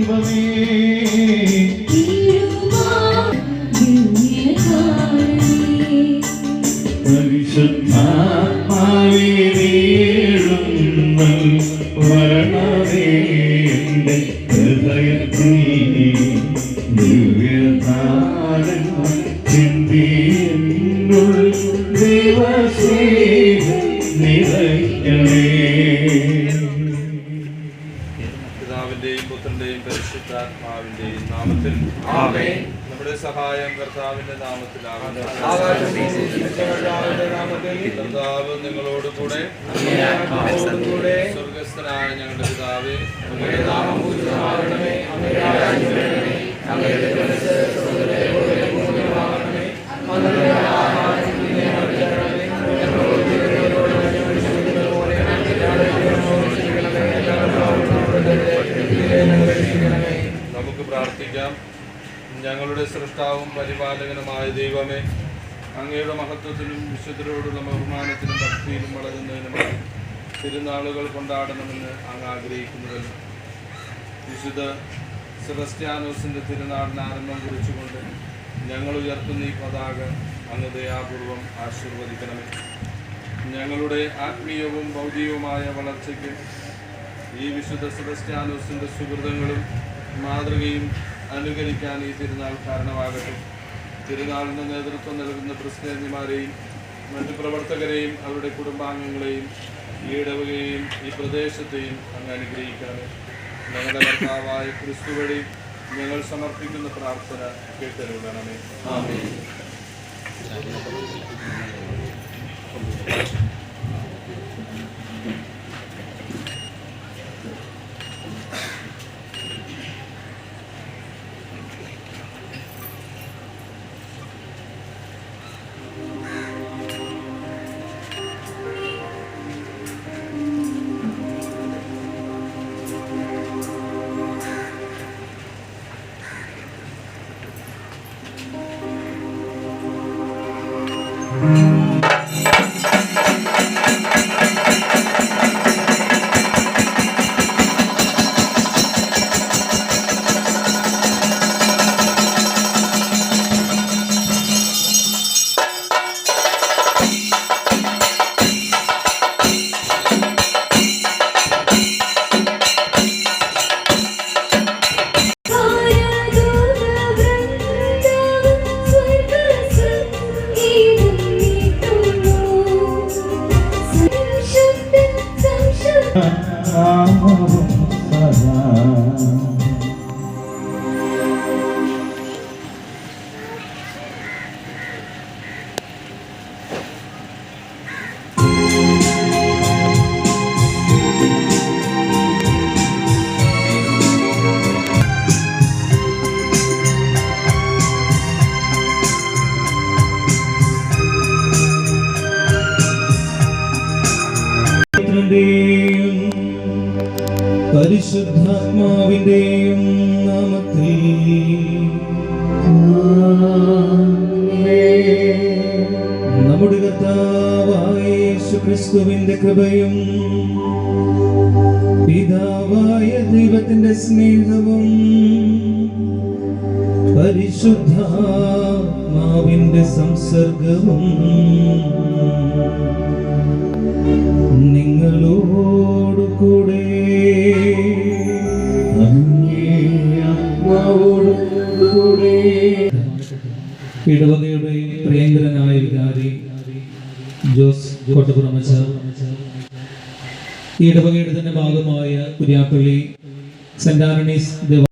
ദൈവമേ. പരിശുദ്ധാത്മാവിനീഴുന്നൽ വരണമേ നിറയ്ക്കണേ. പിതാവിന്റെയും പരിശുദ്ധാത്മാവിന്റെയും നാമത്തിൽ. നമ്മുടെ സഹായം കർത്താവിന്റെ കർത്താവ് നിങ്ങളോട് കൂടെ സ്വർഗസ്ഥനായ ഞങ്ങളുടെ പിതാവേ ഞങ്ങളുടെ സൃഷ്ടാവും പരിപാലകനുമായ ദൈവമേ അങ്ങയുടെ മഹത്വത്തിനും വിശുദ്ധരോടുള്ള ബഹുമാനത്തിനും ഭക്തിയിലും വളരുന്നതിനുമായി തിരുനാളുകൾ കൊണ്ടാടണമെന്ന് അങ്ങ് ആഗ്രഹിക്കുന്നത് വിശുദ്ധ സെബസ്റ്റ്യാനോസിന്റെ തിരുനാളിന് ആരംഭം കുറിച്ചുകൊണ്ട് ഞങ്ങൾ ഉയർത്തുന്ന ഈ പതാക അങ്ങ് ദയാപൂർവം ആശീർവദിക്കണമേ. ഞങ്ങളുടെ ആത്മീയവും ഭൗതികവുമായ വളർച്ചയ്ക്ക് ഈ വിശുദ്ധ സെബസ്റ്റ്യാനോസിന്റെ സുഹൃതങ്ങളും മാതൃകയും അനുകരിക്കാൻ ഈ തിരുനാൾ കാരണമാകട്ടെ. തിരുനാളിന് നേതൃത്വം നൽകുന്ന പ്രസിഡന്റിമാരെയും മറ്റു പ്രവർത്തകരെയും അവരുടെ കുടുംബാംഗങ്ങളെയും ഈടവുകയും ഈ പ്രദേശത്തെയും അങ്ങ് അനുഗ്രഹിക്കണമേ ഞങ്ങളുടെ ഭർത്താവായ ക്രിസ്തു വഴി ഞങ്ങൾ സമർപ്പിക്കുന്ന പ്രാർത്ഥന കേട്ടരുളണമേ പുത്രന്റെയും പരിശുദ്ധാത്മാവിന്റെയും നാമത്തിൽ. നമ്മുടെ കർത്താവായ ക്രിസ്തുവിന്റെ കൃപയും പിതാവായ ദൈവത്തിന്റെ സ്നേഹവും പരിശുദ്ധാത്മാവിന്റെ സംസർഗവും നിങ്ങളോട് കൂടെ ഇടവകയുടെ പ്രിയങ്കരനായ വികാരി ജോസ് കോട്ടപ്പുറമച്ച ഈ ഇടവകയുടെ തന്നെ ഭാഗമായ കുര്യാപ്പള്ളി സെന്റ് ആന്റണീസ്